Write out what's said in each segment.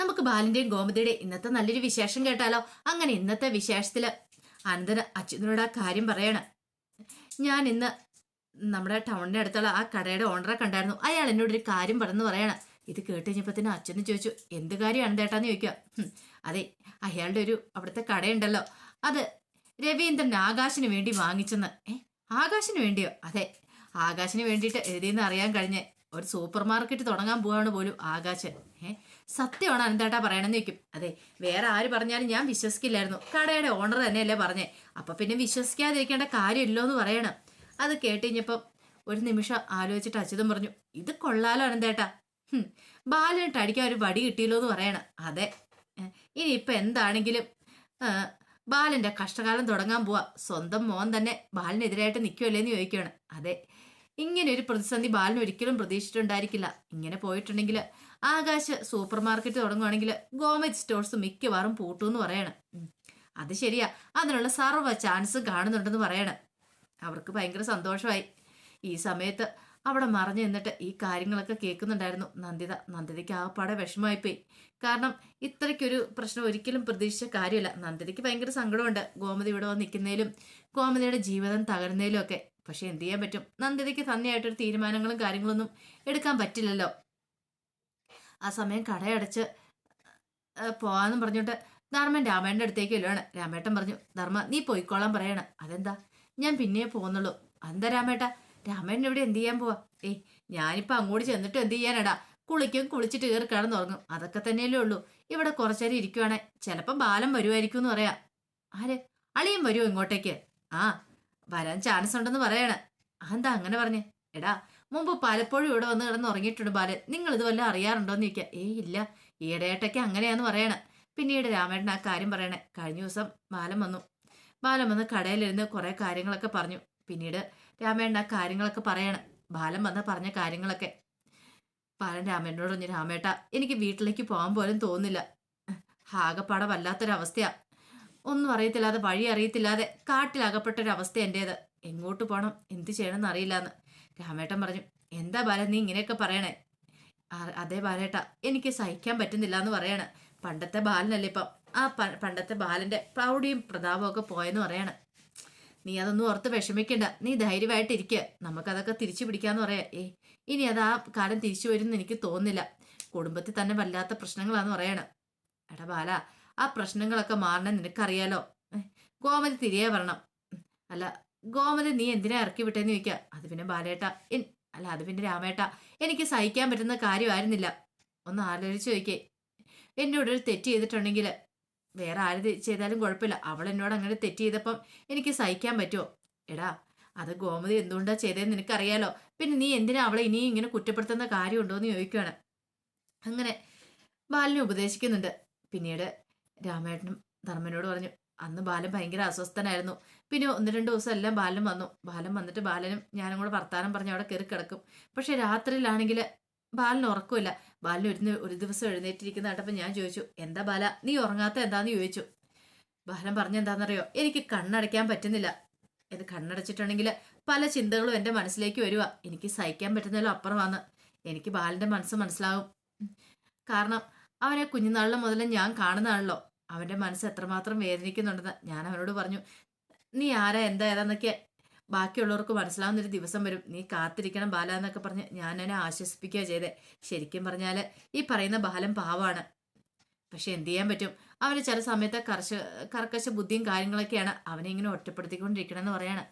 നമുക്ക് ബാലിന്റെയും ഗോമതിയുടെ ഇന്നത്തെ നല്ലൊരു വിശേഷം കേട്ടാലോ? അങ്ങനെ ഇന്നത്തെ വിശേഷത്തിൽ അനന്തര അച്യുതനോട് ആ കാര്യം പറയണം. ഞാൻ ഇന്ന് നമ്മുടെ ടൗണിന്റെ അടുത്തുള്ള ആ കടയുടെ ഓണറെ കണ്ടായിരുന്നു. അയാൾ എന്നോട് ഒരു കാര്യം പറഞ്ഞു പറയണം. ഇത് കേട്ട് തന്നെ അച്ഛനും ചോദിച്ചു എന്ത് കാര്യമാണ് ചേട്ടാന്ന് ചോദിക്കുക അതെ അയാളുടെ ഒരു അവിടുത്തെ കടയുണ്ടല്ലോ. അത് രവീന്ദ്രൻ ആകാശിന് വേണ്ടി വാങ്ങിച്ചെന്ന്. ഏ ആകാശിന് വേണ്ടിയോ? അതെ ആകാശിന് വേണ്ടിയിട്ട് എഴുതിയെന്ന് അറിയാൻ കഴിഞ്ഞ്. ഒരു സൂപ്പർ മാർക്കറ്റ് തുടങ്ങാൻ പോവാണ് പോലും ആകാശ്. സത്യമാണ് അനന്തേട്ടാ പറയണമെന്ന് ചോദിക്കും. അതെ വേറെ ആര് പറഞ്ഞാലും ഞാൻ വിശ്വസിക്കില്ലായിരുന്നു. കടയുടെ ഓണർ തന്നെയല്ലേ പറഞ്ഞേ. അപ്പൊ പിന്നെ വിശ്വസിക്കാതിരിക്കേണ്ട കാര്യമില്ലോ എന്ന് പറയണം. അത് കേട്ടുകഴിഞ്ഞപ്പം ഒരു നിമിഷം ആലോചിച്ചിട്ട് അച്യുതം പറഞ്ഞു ഇത് കൊള്ളാലോ അനന്തേട്ടാ. ബാലനിട്ട് അടിക്കാൻ ഒരു വടി കിട്ടിയല്ലോ എന്ന് പറയണം. അതെ ഇനി ഇനിയിപ്പൊ എന്താണെങ്കിലും ബാലന്റെ കഷ്ടകാലം തുടങ്ങാൻ പോവാ. സ്വന്തം മോൻ തന്നെ ബാലിനെതിരായിട്ട് നിൽക്കുമല്ലേന്ന് ചോദിക്കുകയാണ് അതെ ഇങ്ങനെ ഒരു പ്രതിസന്ധി ബാലിന് ഒരിക്കലും പ്രതീക്ഷിച്ചിട്ടുണ്ടായിരിക്കില്ല. ഇങ്ങനെ പോയിട്ടുണ്ടെങ്കിൽ ആകാശ് സൂപ്പർ മാർക്കറ്റ് തുടങ്ങുവാണെങ്കിൽ ഗോമേജ് സ്റ്റോഴ്സ് മിക്കവാറും പൂട്ടു എന്ന് പറയണം. അത് ശരിയാ. അതിനുള്ള സർവ ചാൻസ് കാണുന്നുണ്ടെന്ന് പറയണം. അവർക്ക് ഭയങ്കര സന്തോഷമായി. ഈ സമയത്ത് അവിടെ മറഞ്ഞു നിന്നിട്ട് ഈ കാര്യങ്ങളൊക്കെ കേൾക്കുന്നുണ്ടായിരുന്നു നന്ദിത. നന്ദിതയ്ക്ക് ആകപ്പാടെ വിഷമമായിപ്പോയി. കാരണം ഇത്രയ്ക്കൊരു പ്രശ്നം ഒരിക്കലും പ്രതീക്ഷിച്ച കാര്യമല്ല. നന്ദിതയ്ക്ക് ഭയങ്കര സങ്കടമുണ്ട്. ഗോമതി ഇവിടെ വന്ന് നിൽക്കുന്നതിലും ഗോമതിയുടെ ജീവിതം തകരുന്നതിലും ഒക്കെ. പക്ഷെ എന്ത് ചെയ്യാൻ പറ്റും? നന്ദിതയ്ക്ക് തന്നെയായിട്ടൊരു തീരുമാനങ്ങളും കാര്യങ്ങളൊന്നും എടുക്കാൻ പറ്റില്ലല്ലോ. ആ സമയം കടയടച്ച് പോവാന്നും പറഞ്ഞിട്ട് ധർമ്മൻ രാമേട്ടന്റെ അടുത്തേക്ക് ചെല്ലുവാണ്. രാമേട്ടൻ പറഞ്ഞു ധർമ്മ നീ പോയിക്കോളാൻ പറയണം. അതെന്താ? ഞാൻ പിന്നെ പോകുന്നുള്ളൂ അതെന്താ രാമേട്ട? രാമേട്ടൻ ഇവിടെ എന്ത് ചെയ്യാൻ പോവാ? ഏയ് ഞാനിപ്പോൾ അങ്ങോട്ട് ചെന്നിട്ട് എന്ത് ചെയ്യാനടാ? കുളിക്കും കുളിച്ചിട്ട് കയറി കിടന്നുറങ്ങും അതൊക്കെ തന്നെയല്ലേ ഉള്ളൂ. ഇവിടെ കുറച്ചേരം ഇരിക്കുവാണേ. ചിലപ്പം ബാലം വരുമായിരിക്കും എന്ന് പറയാം. ആര്? അളിയും വരുമോ ഇങ്ങോട്ടേക്ക്? ആ വരാൻ ചാൻസ് ഉണ്ടെന്ന് പറയണേ. അതെന്താ അങ്ങനെ പറഞ്ഞേ? എടാ മുമ്പ് പലപ്പോഴും ഇവിടെ വന്ന് കിടന്ന് ഉറങ്ങിയിട്ടുണ്ട് ബാലൻ. നിങ്ങൾ ഇത് വല്ലതും അറിയാറുണ്ടോന്ന് ചോദിക്കുക. ഏയ് ഇല്ല. ഈടേട്ടൊക്കെ അങ്ങനെയാന്ന് പറയണ. പിന്നീട് രാമേട്ടൻ ആ കാര്യം പറയണേ. കഴിഞ്ഞ ദിവസം ബാലം വന്നു. ബാലൻ വന്ന് കടയിലിരുന്ന് കുറെ കാര്യങ്ങളൊക്കെ പറഞ്ഞു. പിന്നീട് രാമേട്ടൻ ആ കാര്യങ്ങളൊക്കെ പറയണം. ബാലം വന്ന് പറഞ്ഞ കാര്യങ്ങളൊക്കെ. ബാലൻ രാമേട്ടനോട് പറഞ്ഞു രാമേട്ട എനിക്ക് വീട്ടിലേക്ക് പോകാൻ പോലും തോന്നുന്നില്ല. ആകപ്പാടെ വല്ലാത്തൊരവസ്ഥയാ. ഒന്നും അറിയത്തില്ലാതെ വഴി അറിയത്തില്ലാതെ കാട്ടിലകപ്പെട്ട ഒരു അവസ്ഥ എന്റേത് എങ്ങോട്ട് പോകണം എന്ത് ചെയ്യണമെന്ന് അറിയില്ലാന്ന്. രാമേട്ടൻ പറഞ്ഞു എന്താ ബാല നീ ഇങ്ങനെയൊക്കെ പറയണേ? അതേ ബാലേട്ട എനിക്ക് സഹിക്കാൻ പറ്റുന്നില്ല എന്ന് പറയാണ്. പണ്ടത്തെ ബാലനല്ലേ ഇപ്പം? ആ പണ്ടത്തെ ബാലന്റെ പ്രൗഢിയും പ്രതാപവും ഒക്കെ പോയെന്ന് പറയാണ്. നീ അതൊന്നും ഓർത്ത് വിഷമിക്കണ്ട നീ ധൈര്യമായിട്ട് ഇരിക്കുക നമുക്കതൊക്കെ തിരിച്ചു പിടിക്കാന്ന് പറയാ. ഏ ഇനി അത് ആ കാലം തിരിച്ചു വരുമെന്ന് എനിക്ക് തോന്നുന്നില്ല. കുടുംബത്തിൽ തന്നെ വല്ലാത്ത പ്രശ്നങ്ങളാന്ന് പറയണ. എടാ ബാല ആ പ്രശ്നങ്ങളൊക്കെ മാറണം നിനക്കറിയാലോ. ഗോമതി തിരികെ വരണം. അല്ല ഗോമതി നീ എന്തിനാ ഇറക്കി വിട്ടേന്ന് ചോദിക്കുക അത് പിന്നെ ബാലേട്ട. അല്ല അത് പിന്നെ രാമേട്ട. എനിക്ക് സഹിക്കാൻ പറ്റുന്ന കാര്യമായിരുന്നില്ല. ഒന്ന് ആലോചിച്ച് ചോദിക്കേ. എന്നോടൊരു തെറ്റ് ചെയ്തിട്ടുണ്ടെങ്കിൽ വേറെ ആര് ചെയ്താലും കുഴപ്പമില്ല. അവൾ എന്നോട് അങ്ങനെ തെറ്റ് ചെയ്തപ്പം എനിക്ക് സഹിക്കാൻ പറ്റുമോ എടാ അത് ഗോമതി എന്തുകൊണ്ടാ ചെയ്തതെന്ന് നിനക്കറിയാലോ. പിന്നെ നീ എന്തിനാ അവളെ ഇനിയും ഇങ്ങനെ കുറ്റപ്പെടുത്തുന്ന കാര്യമുണ്ടോ എന്ന് ചോദിക്കുകയാണ് അങ്ങനെ ബാലിനെ ഉപദേശിക്കുന്നുണ്ട്. പിന്നീട് രാമേട്ടനും ധർമ്മനോട് പറഞ്ഞു അന്ന് ബാലൻ ഭയങ്കര അസ്വസ്ഥനായിരുന്നു. പിന്നെ ഒന്ന് രണ്ട് ദിവസം എല്ലാം ബാലൻ വന്നു. ബാലൻ വന്നിട്ട് ബാലനും ഞാനും കൂടെ വർത്താനം പറഞ്ഞ് അവിടെ കയറി കിടക്കും. പക്ഷെ രാത്രിയിലാണെങ്കിൽ ബാലൻ ഉറക്കമില്ല ബാലൻ ഒരു ഒരു ദിവസം എഴുന്നേറ്റിരിക്കുന്ന കണ്ടപ്പോൾ ഞാൻ ചോദിച്ചു എന്താ ബാല? നീ ഉറങ്ങാത്ത എന്താന്ന്? ചോദിച്ചു. ബാലൻ പറഞ്ഞെന്താണെന്നറിയോ എനിക്ക് കണ്ണടയ്ക്കാൻ പറ്റുന്നില്ല. ഇത് കണ്ണടച്ചിട്ടുണ്ടെങ്കിൽ പല ചിന്തകളും എന്റെ മനസ്സിലേക്ക് വരിക എനിക്ക് സഹിക്കാൻ പറ്റുന്നതിലും അപ്പുറമാണ്. എനിക്ക് ബാലന്റെ മനസ്സ് മനസ്സിലാവും. കാരണം അവനെ കുഞ്ഞുനാളിലെ മുതലേ ഞാൻ കാണുന്നതാണല്ലോ. അവന്റെ മനസ്സ് എത്രമാത്രം വേദനിക്കുന്നുണ്ടെന്ന് ഞാൻ അവനോട് പറഞ്ഞു. നീ ആരാ? എന്താ? ഏതാന്നൊക്കെ ബാക്കിയുള്ളവർക്ക് മനസ്സിലാവുന്ന ഒരു ദിവസം വരും. നീ കാത്തിരിക്കണം ബാല എന്നൊക്കെ പറഞ്ഞ് ഞാൻ എന്നെ ആശ്വസിപ്പിക്കുക ചെയ്തേ. ശരിക്കും പറഞ്ഞാൽ ഈ പറയുന്ന ബാലൻ പാവാണ്. പക്ഷെ എന്ത് ചെയ്യാൻ പറ്റും? അവന് ചില സമയത്ത് കർശ കർക്കശ ബുദ്ധിയും കാര്യങ്ങളൊക്കെയാണ് അവനെ ഇങ്ങനെ ഒറ്റപ്പെടുത്തിക്കൊണ്ടിരിക്കണം എന്ന് പറയാണ്.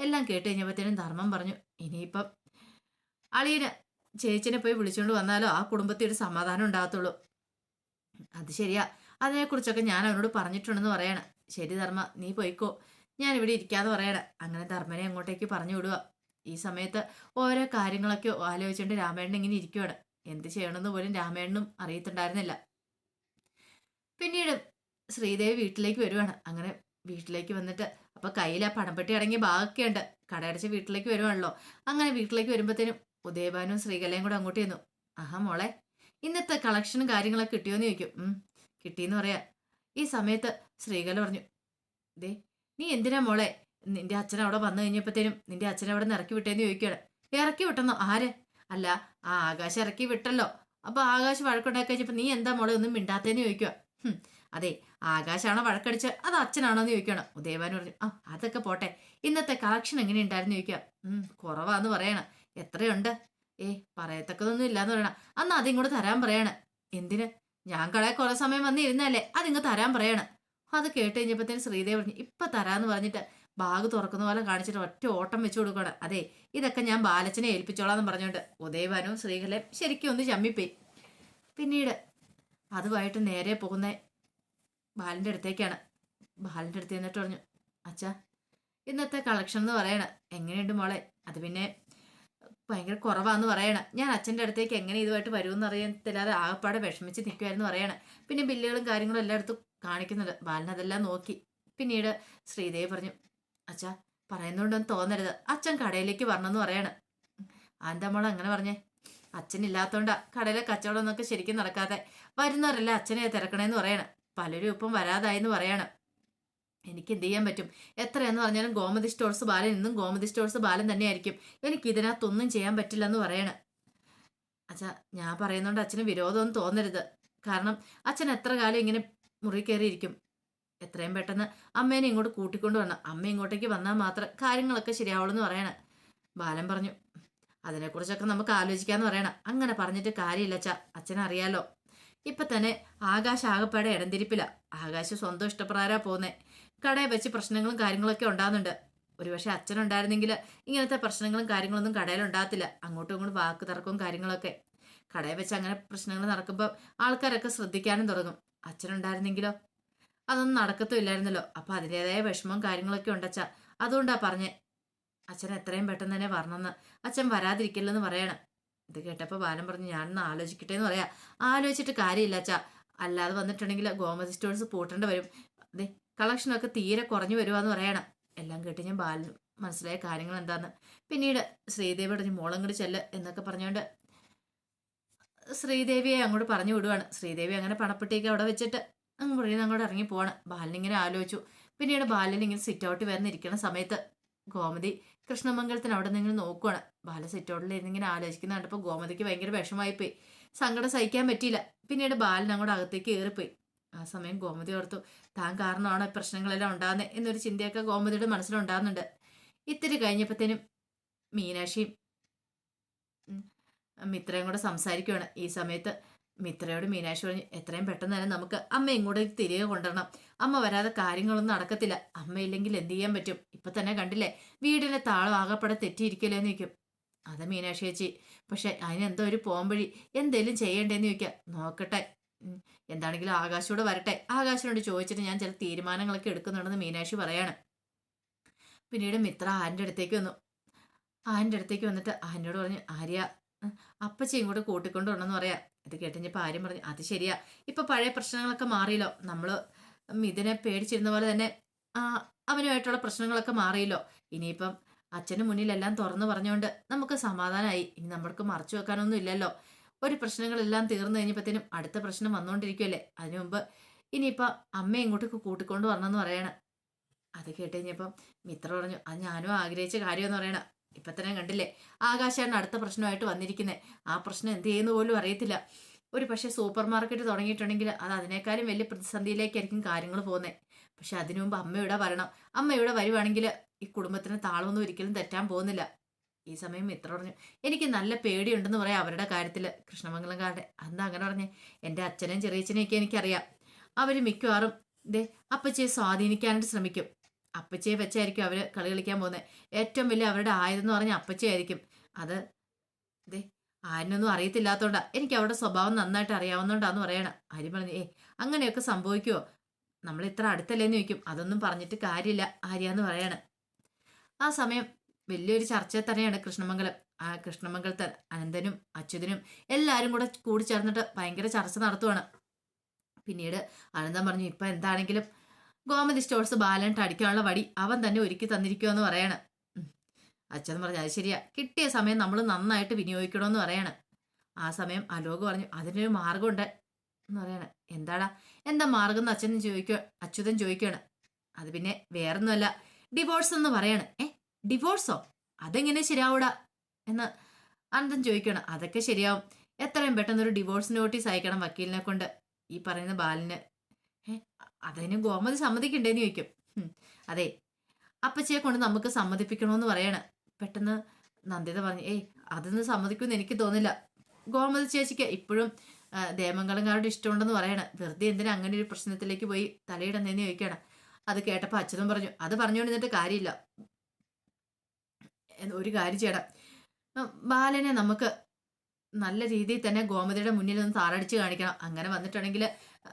എല്ലാം കേട്ട് കഴിഞ്ഞപ്പോഴത്തേനും ധർമ്മം പറഞ്ഞു ഇനിയിപ്പം അളിയന് ചേച്ചിനെ പോയി വിളിച്ചുകൊണ്ട് വന്നാലോ? ആ കുടുംബത്തിൽ ഒരു സമാധാനം ഉണ്ടാകത്തുള്ളൂ. അത് ശരിയാ. അതിനെക്കുറിച്ചൊക്കെ ഞാൻ അവനോട് പറഞ്ഞിട്ടുണ്ടെന്ന് പറയണ. ശരി ധർമ്മ നീ പോയിക്കോ. ഞാൻ ഇവിടെ ഇരിക്കാന്ന് പറയണ. അങ്ങനെ ധർമ്മനെ അങ്ങോട്ടേക്ക് പറഞ്ഞു വിടുക. ഈ സമയത്ത് ഓരോ കാര്യങ്ങളൊക്കെ ആലോചിച്ചുകൊണ്ട് രാമേണ്ണൻ ഇങ്ങനെ ഇരിക്കുവാണ്. എന്ത് ചെയ്യണമെന്ന് പോലും രാമേണ്ണനും അറിയത്തുണ്ടായിരുന്നില്ല. പിന്നീട് ശ്രീദേവി വീട്ടിലേക്ക് വരുവാണ്. അങ്ങനെ വീട്ടിലേക്ക് വന്നിട്ട് അപ്പൊ കയ്യിൽ ആ പണപ്പെട്ടി അടങ്ങിയ ബാഗൊക്കെ ഉണ്ട്. കടയടച്ച് വീട്ടിലേക്ക് വരുവാണല്ലോ. അങ്ങനെ വീട്ടിലേക്ക് വരുമ്പോഴത്തേനും ഉദയഭാനും ശ്രീകലയും കൂടെ അങ്ങോട്ട് ചെന്നു. ആഹാ മോളെ ഇന്നത്തെ കളക്ഷനും കാര്യങ്ങളൊക്കെ കിട്ടിയോന്ന് ചോദിക്കും. കിട്ടിയെന്ന് പറയാ. ഈ സമയത്ത് ശ്രീകല പറഞ്ഞു ദേ നീ എന്തിനാ മോളെ? നിന്റെ അച്ഛൻ അവിടെ വന്നു കഴിഞ്ഞപ്പോഴത്തേനും നിന്റെ അച്ഛൻ അവിടെ നിന്ന് ഇറക്കി വിട്ടേന്ന് ചോദിക്കുകയാണ്. ഇറക്കി വിട്ടെന്നോ? ആര്? അല്ല ആ ആകാശം ഇറക്കി വിട്ടല്ലോ. അപ്പൊ ആകാശ് വഴക്കുണ്ടാക്കി നീ എന്താ മോളെ ഒന്നും മിണ്ടാത്തേന്ന് ചോദിക്കുക? അതെ ആകാശാണോ വഴക്കടിച്ച് അത് അച്ഛനാണോ എന്ന് ചോദിക്കണം ഉദയവാൻ പറഞ്ഞു ആ അതൊക്കെ പോട്ടെ. ഇന്നത്തെ കളക്ഷൻ എങ്ങനെ ഉണ്ടായിരുന്നു ചോദിക്കുക. ഉം കുറവാന്ന് പറയണം. എത്രയുണ്ട്? ഏ പറയത്തക്കതൊന്നും ഇല്ലാന്ന് പറയണം. അന്ന് അതിങ്ങോട്ട് തരാൻ പറയാണ്. എന്തിന്? ഞാൻ കളെ കുറെ സമയം വന്നിരുന്നല്ലേ അതിങ്ങ് തരാൻ പറയാണ്. അത് കേട്ട് കഴിഞ്ഞപ്പോഴത്തേന് ശ്രീദേവ് പറഞ്ഞു ഇപ്പൊ തരാന്ന് പറഞ്ഞിട്ട് ബാഗ് തുറക്കുന്ന പോലെ കാണിച്ചിട്ട് ഒറ്റ ഓട്ടം വെച്ചു കൊടുക്കണം അതെ ഇതൊക്കെ ഞാൻ ബാലച്ചനെ ഏൽപ്പിച്ചോളാന്ന് പറഞ്ഞുകൊണ്ട് ഉദയവാനും ശ്രീകലയും ശരിക്കും ഒന്ന് ചമ്മിപ്പോയി. പിന്നീട്? അതുമായിട്ട് നേരെ പോകുന്ന ബാലിന്റെ അടുത്തേക്കാണ്. ബാലിന്റെ അടുത്ത് എന്നിട്ട് പറഞ്ഞു അച്ഛാ ഇന്നത്തെ കളക്ഷൻ എന്ന് പറയണ. എങ്ങനെയുണ്ട് മോളെ? അത് പിന്നെ ഭയങ്കര കുറവാന്ന് പറയണ. ഞാൻ അച്ഛന്റെ അടുത്തേക്ക് എങ്ങനെ ഇതുമായിട്ട് വരുമെന്ന് അറിയത്തില്ലാതെ ആകപ്പാടെ വിഷമിച്ച് നിൽക്കുമായിരുന്നു പറയണ. പിന്നെ ബില്ലുകളും കാര്യങ്ങളും എല്ലായിടത്തും കാണിക്കുന്നുണ്ട് ബാലൻ അതെല്ലാം നോക്കി. പിന്നീട് ശ്രീദേവി പറഞ്ഞു അച്ഛാ പറയുന്നുണ്ടെന്ന് തോന്നരുത്. അച്ഛൻ കടയിലേക്ക് വരണമെന്ന് പറയാണ്. ആന്താ മോൾ അങ്ങനെ പറഞ്ഞേ? അച്ഛൻ ഇല്ലാത്തോണ്ടാ കടയിലെ കച്ചവടം എന്നൊക്കെ ശരിക്കും നടക്കാതെ വരുന്നവരല്ല അച്ഛനെ തിരക്കണേന്ന് പറയണം. പലരും ഇപ്പം വരാതായെന്ന് പറയാണ്. എനിക്ക് എന്ത് ചെയ്യാൻ പറ്റും? എത്രയെന്ന് പറഞ്ഞാലും ഗോമതി സ്റ്റോഴ്സ് ബാലൻ ഇന്നും ഗോമതി സ്റ്റോഴ്സ് ബാലൻ തന്നെയായിരിക്കും. എനിക്ക് ഇതിനകത്തൊന്നും ചെയ്യാൻ പറ്റില്ല എന്ന് പറയണ. അച്ഛാ ഞാൻ പറയുന്നതുകൊണ്ട് അച്ഛന് വിരോധമൊന്നും തോന്നരുത്. കാരണം അച്ഛൻ എത്ര കാലം ഇങ്ങനെ മുറി കയറിയിരിക്കും? എത്രയും പെട്ടെന്ന് അമ്മേനെ ഇങ്ങോട്ട് കൂട്ടിക്കൊണ്ട് വരണം അമ്മ ഇങ്ങോട്ടേക്ക് വന്നാൽ മാത്രം കാര്യങ്ങളൊക്കെ ശരിയാവുള്ളൂ എന്ന് പറയണ. ബാലൻ പറഞ്ഞു അതിനെക്കുറിച്ചൊക്കെ നമുക്ക് ആലോചിക്കാന്ന് പറയണം. അങ്ങനെ പറഞ്ഞിട്ട് കാര്യമില്ല അച്ഛാ അച്ഛനറിയാലോ. ഇപ്പൊ തന്നെ ആകാശ് ആകപ്പാടെ ഇടംതിരിപ്പില്ല ആകാശ് സ്വന്തം ഇഷ്ടപ്രകാരാ പോകുന്നേ കടയിൽ വെച്ച് പ്രശ്നങ്ങളും കാര്യങ്ങളൊക്കെ ഉണ്ടാകുന്നുണ്ട് ഒരുപക്ഷെ അച്ഛനുണ്ടായിരുന്നെങ്കിൽ ഇങ്ങനത്തെ പ്രശ്നങ്ങളും കാര്യങ്ങളൊന്നും കടയിൽ ഉണ്ടാകത്തില്ല. അങ്ങോട്ടും ഇങ്ങോട്ടും വാക്ക് തർക്കവും കാര്യങ്ങളൊക്കെ. കടയിൽ വെച്ച് അങ്ങനെ പ്രശ്നങ്ങൾ നടക്കുമ്പോൾ ആൾക്കാരൊക്കെ ശ്രദ്ധിക്കാനും തുടങ്ങും. അച്ഛനുണ്ടായിരുന്നെങ്കിലോ? അതൊന്നും നടക്കത്തുമില്ലായിരുന്നല്ലോ. അപ്പൊ അതിന്റെതായ വിഷമവും കാര്യങ്ങളൊക്കെ ഉണ്ടച്ച. അതുകൊണ്ടാ പറഞ്ഞേ. അച്ഛൻ എത്രയും പെട്ടെന്ന് തന്നെ വരണമെന്ന്. അച്ഛൻ വരാതിരിക്കില്ലെന്ന് പറയണം. ഇത് കേട്ടപ്പോൾ ബാലൻ പറഞ്ഞു ഞാനൊന്ന് ആലോചിക്കട്ടെ എന്ന് പറയാം. ആലോചിച്ചിട്ട് കാര്യമില്ല അച്ഛാ. അല്ലാതെ വന്നിട്ടുണ്ടെങ്കിൽ ഗോമതി സ്റ്റോൺസ് പൂട്ടേണ്ടി വരും. അതെ കളക്ഷനൊക്കെ തീരെ കുറഞ്ഞു വരുവാന്ന് പറയണം. എല്ലാം കേട്ട് ഞാൻ ബാലൻ മനസ്സിലായ കാര്യങ്ങൾ എന്താന്ന്. പിന്നീട് ശ്രീദേവി പറഞ്ഞു മോളങ്ങോട്ട് ചെല്ല് എന്നൊക്കെ പറഞ്ഞുകൊണ്ട് ശ്രീദേവിയെ അങ്ങോട്ട് പറഞ്ഞു വിടുവാണ്. ശ്രീദേവി അങ്ങനെ പണപ്പെട്ടിയൊക്കെ അവിടെ വെച്ചിട്ട് അങ്ങ് മുറിയിൽ അങ്ങോട്ട് ഇറങ്ങി പോവാണ്. ബാലനിങ്ങനെ ആലോചിച്ചു. പിന്നീട് ബാലൻ ഇങ്ങനെ സിറ്റ് ഔട്ട് വരുന്നിരിക്കുന്ന സമയത്ത് ഗോമതി കൃഷ്ണമംഗലത്തിന് അവിടെ നിന്ന് നോക്കുവാണ്. ബാല സിറ്റ് ഔട്ടിൽ ഇരുന്നിങ്ങനെ ആലോചിക്കുന്ന കണ്ടപ്പോൾ ഗോമതിക്ക് ഭയങ്കര വിഷമായിപ്പോയി സങ്കടം സഹിക്കാൻ പറ്റിയില്ല. പിന്നീട് ബാലൻ അങ്ങോട്ട് അകത്തേക്ക് കയറിപ്പോയി. ആ സമയം ഗോമതി ഓർത്തു. താൻ കാരണമാണ് പ്രശ്നങ്ങളെല്ലാം ഉണ്ടാകുന്നത് എന്നൊരു ചിന്തയൊക്കെ ഗോമതിയുടെ മനസ്സിലുണ്ടാകുന്നുണ്ട് ഇത്തിരി കഴിഞ്ഞപ്പോഴത്തേനും മീനാക്ഷിയും മിത്രയും കൂടെ സംസാരിക്കുവാണ്. ഈ സമയത്ത് മിത്രയോട് മീനാക്ഷി പറഞ്ഞു എത്രയും പെട്ടെന്ന് തന്നെ നമുക്ക് അമ്മ ഇങ്ങോട്ടേക്ക് തിരികെ കൊണ്ടുവരണം. അമ്മ വരാതെ കാര്യങ്ങളൊന്നും നടക്കത്തില്ല. അമ്മ ഇല്ലെങ്കിൽ എന്ത് ചെയ്യാൻ പറ്റും? ഇപ്പൊ തന്നെ കണ്ടില്ലേ? വീടിന്റെ താളം ആകപ്പെടെ തെറ്റിയിരിക്കല്ലോ എന്ന് ചോദിക്കും. അത് മീനാക്ഷി ചേച്ചി. പക്ഷെ അതിനെന്തോ ഒരു പോംവഴി. എന്തേലും ചെയ്യണ്ടേന്ന് ചോദിക്കാം. നോക്കട്ടെ. എന്താണെങ്കിലും ആകാശോട് വരട്ടെ. ആകാശിനോട് ചോദിച്ചിട്ട് ഞാൻ ചില തീരുമാനങ്ങളൊക്കെ എടുക്കുന്നുണ്ടെന്ന് മീനാക്ഷി പറയാണ്. പിന്നീട് മിത്ര ആന്റെ അടുത്തേക്ക് വന്നു. ആന്റെ അടുത്തേക്ക് വന്നിട്ട് ആന്റെയോട് പറഞ്ഞു ആര്യ അപ്പച്ചി ഇങ്ങോട്ട് കൂട്ടിക്കൊണ്ട് വരണമെന്ന് പറയാം. ഇത് കേട്ടിഞ്ഞപ്പോൾ ആര്യം പറഞ്ഞു അത് ശരിയാ. ഇപ്പൊ പഴയ പ്രശ്നങ്ങളൊക്കെ മാറിയല്ലോ. നമ്മൾ ഇതിനെ പേടിച്ചിരുന്ന പോലെ തന്നെ അവനുമായിട്ടുള്ള പ്രശ്നങ്ങളൊക്കെ മാറിയല്ലോ. ഇനിയിപ്പം അച്ഛന് മുന്നിലെല്ലാം തുറന്നു പറഞ്ഞുകൊണ്ട് നമുക്ക് സമാധാനമായി ഇനി നമ്മൾക്ക് മറച്ചു വെക്കാനൊന്നും ഇല്ലല്ലോ. ഒരു പ്രശ്നങ്ങളെല്ലാം തീർന്നു കഴിഞ്ഞപ്പോഴത്തേനും അടുത്ത പ്രശ്നം വന്നുകൊണ്ടിരിക്കുമല്ലേ അതിനു മുമ്പ് ഇനിയിപ്പോൾ അമ്മ ഇങ്ങോട്ടേക്ക് കൂട്ടിക്കൊണ്ട് വരണമെന്ന് പറയണ. അത് കേട്ട് കഴിഞ്ഞപ്പം മിത്ര പറഞ്ഞു അത് ഞാനും ആഗ്രഹിച്ച കാര്യമെന്ന് പറയണ. ഇപ്പം തന്നെ കണ്ടില്ലേ? ആകാശാണ് അടുത്ത പ്രശ്നമായിട്ട് വന്നിരിക്കുന്നത് ആ പ്രശ്നം എന്ത് ചെയ്യുന്ന പോലും അറിയത്തില്ല. ഒരു പക്ഷേ സൂപ്പർ മാർക്കറ്റ് തുടങ്ങിയിട്ടുണ്ടെങ്കിൽ അത് അതിനേക്കാളും വലിയ പ്രതിസന്ധിയിലേക്കായിരിക്കും കാര്യങ്ങൾ പോകുന്നത് പക്ഷെ അതിനു മുമ്പ് അമ്മ ഇവിടെ വരണം. അമ്മ ഇവിടെ വരുവാണെങ്കിൽ ഈ കുടുംബത്തിന് താളമൊന്നും ഒരിക്കലും തെറ്റാൻ പോകുന്നില്ല. ഈ സമയം മിത്ര പറഞ്ഞു. എനിക്ക് നല്ല പേടിയുണ്ടെന്ന് പറയാം അവരുടെ കാര്യത്തിൽ കൃഷ്ണമംഗലംകാരുടെ എന്താ അങ്ങനെ പറഞ്ഞേ എന്റെ അച്ഛനെയും ചെറിയച്ഛനെയൊക്കെ എനിക്കറിയാം. അവർ മിക്കവാറും ഇതേ അപ്പച്ചയെ സ്വാധീനിക്കാനായിട്ട് ശ്രമിക്കും. അപ്പച്ചയെ വെച്ചായിരിക്കും അവർ കളി കളിക്കാൻ പോകുന്നത് ഏറ്റവും വലിയ അവരുടെ ആയുധം എന്ന് പറഞ്ഞാൽ അപ്പച്ചയായിരിക്കും അത് ഇതേ ആരിനൊന്നും അറിയത്തില്ലാത്തതുകൊണ്ടാണ് എനിക്ക് അവരുടെ സ്വഭാവം നന്നായിട്ട് അറിയാവുന്നതുകൊണ്ടാന്ന് പറയണം. ആര്യം പറഞ്ഞു ഏ അങ്ങനെയൊക്കെ സംഭവിക്കുമോ നമ്മൾ ഇത്ര അടുത്തല്ലേന്ന് ചോദിക്കും. അതൊന്നും പറഞ്ഞിട്ട് കാര്യമില്ല. ആര്യാന്ന് പറയണം. ആ സമയം വലിയൊരു ചർച്ച തന്നെയാണ് കൃഷ്ണമംഗലം. ആ കൃഷ്ണമംഗലത്ത് അനന്തനും അച്യുതനും എല്ലാവരും കൂടെ കൂടി ചേർന്നിട്ട് ഭയങ്കര ചർച്ച നടത്തുവാണ്. പിന്നീട് അനന്തൻ പറഞ്ഞു ഇപ്പൊ എന്താണെങ്കിലും ഗോമതി സ്റ്റോഴ്സ് ബാലൻട്ട് അടിക്കാനുള്ള വടി അവൻ തന്നെ ഒരുക്കി തന്നിരിക്കുമെന്ന് പറയാണ്. അച്ഛൻ പറഞ്ഞു അത് ശരിയാ. കിട്ടിയ സമയം നമ്മൾ നന്നായിട്ട് വിനിയോഗിക്കണമെന്ന് പറയാണ്. ആ സമയം അലോക് പറഞ്ഞു അതിനൊരു മാർഗമുണ്ട് എന്ന് പറയാണ്. എന്താടാ? എന്താ മാർഗം എന്ന് അച്ഛൻ ചോദിക്കുക അച്യുതൻ ചോദിക്കുകയാണ് അത് പിന്നെ വേറൊന്നുമല്ല ഡിവോഴ്സ് എന്ന് പറയാണ്. ഏ? ഡിവോഴ്സോ? അതെങ്ങനെ ശരിയാവൂടാ? എന്ന് അനന്തൻ ചോദിക്കണം അതൊക്കെ ശരിയാവും. എത്രയും പെട്ടെന്ന് ഒരു ഡിവോഴ്സ് നോട്ടീസ് അയക്കണം വക്കീലിനെ കൊണ്ട്. ഈ പറയുന്ന ബാലിന്. അതിന് ഗോമതി സമ്മതിക്കണ്ടേന്ന് ചോദിക്കും. അതെ. അപ്പച്ചയെ കൊണ്ട് നമുക്ക് സമ്മതിപ്പിക്കണമെന്ന് പറയാണ്. പെട്ടെന്ന് നന്ദിത പറഞ്ഞു ഏയ് അതൊന്നും സമ്മതിക്കുമെന്ന് എനിക്ക് തോന്നില്ല. ഗോമതി ചേച്ചിക്ക് ഇപ്പോഴും ആ, ദേമംഗലങ്കാരുടെ ഇഷ്ടമുണ്ടെന്ന് പറയണം. വെറുതെ എന്തിനാ അങ്ങനെ ഒരു പ്രശ്നത്തിലേക്ക് പോയി തലയിടുന്നതെന്ന് ചോദിക്കണം അത് കേട്ടപ്പോൾ അച്ഛനും പറഞ്ഞു അത് പറഞ്ഞുകൊണ്ടിരുന്നിട്ട് കാര്യമില്ല. ഒരു കാര്യം ചെയ്യണം. ബാലനെ നമുക്ക് നല്ല രീതിയിൽ തന്നെ ഗോമതിയുടെ മുന്നിൽ നിന്ന് താറടിച്ച് കാണിക്കണം. അങ്ങനെ വന്നിട്ടുണ്ടെങ്കിൽ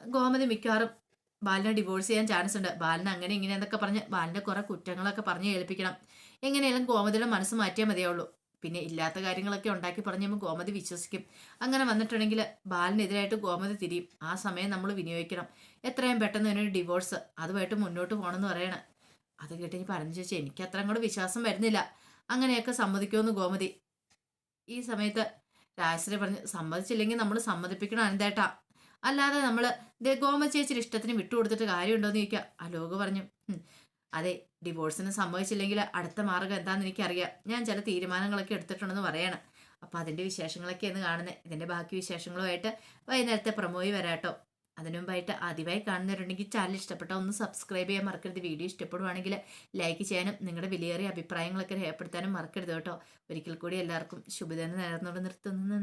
ഗോമതി മിക്കവാറും ബാലിനെ ഡിവോഴ്സ് ചെയ്യാൻ ചാൻസ് ഉണ്ട്. ബാലിനെ അങ്ങനെ ഇങ്ങനെ എന്നൊക്കെ പറഞ്ഞ് ബാലിന്റെ കുറെ കുറ്റങ്ങളൊക്കെ പറഞ്ഞ് ഏൽപ്പിക്കണം. എങ്ങനെയാലും ഗോമതിയുടെ മനസ്സ് മാറ്റിയാൽ മതിയാവുള്ളൂ. പിന്നെ ഇല്ലാത്ത കാര്യങ്ങളൊക്കെ ഉണ്ടാക്കി പറഞ്ഞുമ്പോൾ ഗോമതി വിശ്വസിക്കും. അങ്ങനെ വന്നിട്ടുണ്ടെങ്കിൽ ബാലിനെതിരായിട്ട് ഗോമതി തിരിയും. ആ സമയം നമ്മൾ വിനിയോഗിക്കണം. എത്രയും പെട്ടെന്ന് ഇതിനൊരു ഡിവോഴ്സ് അതുമായിട്ട് മുന്നോട്ട് പോകണമെന്ന് പറയണം. അത് കേട്ട് ഇനി പറഞ്ഞു ചോദിച്ചാൽ എനിക്ക് അത്ര അങ്ങോട്ട് വിശ്വാസം വരുന്നില്ല. അങ്ങനെയൊക്കെ സമ്മതിക്കുമെന്ന് ഗോമതി. ഈ സമയത്ത് രാജശ്രീ പറഞ്ഞു സമ്മതിച്ചില്ലെങ്കിൽ നമ്മൾ സമ്മതിപ്പിക്കണം അനന്തേട്ടാ അല്ലാതെ നമ്മൾ ഗോമ ചേച്ചിയുടെ ഇഷ്ടത്തിന് വിട്ടുകൊടുത്തിട്ട് കാര്യമുണ്ടോയെന്ന് ചോദിക്കുക അലോക് പറഞ്ഞു "ഉം, അതെ ഡിവോഴ്സിന് സമ്മതിച്ചില്ലെങ്കിൽ അടുത്ത മാർഗം എന്താണെന്ന് എനിക്കറിയാം. ഞാൻ ചില തീരുമാനങ്ങളൊക്കെ എടുത്തിട്ടുണ്ടെന്ന് പറയാണ്. അപ്പം അതിന്റെ ഒന്ന് കാണുന്നത് ഇതിന്റെ ബാക്കി വിശേഷങ്ങളുമായിട്ട് വൈകുന്നേരത്തെ പ്രമോയി വരാട്ടോ അതിനു മുമ്പായിട്ട് ആദ്യമായി കാണുന്നവരുണ്ടെങ്കിൽ ചാനൽ ഇഷ്ടപ്പെട്ട ഒന്ന് സബ്സ്ക്രൈബ് ചെയ്യാൻ മറക്കരുത്. വീഡിയോ ഇഷ്ടപ്പെടുവാണെങ്കിൽ ലൈക്ക് ചെയ്യാനും നിങ്ങളുടെ വിലയേറിയ അഭിപ്രായങ്ങളൊക്കെ രേഖപ്പെടുത്താനും മറക്കരുത് കേട്ടോ. ഒരിക്കൽ കൂടി എല്ലാവർക്കും ശുഭദിനം നേർന്നുകൊണ്ട് നിർത്തുന്നു.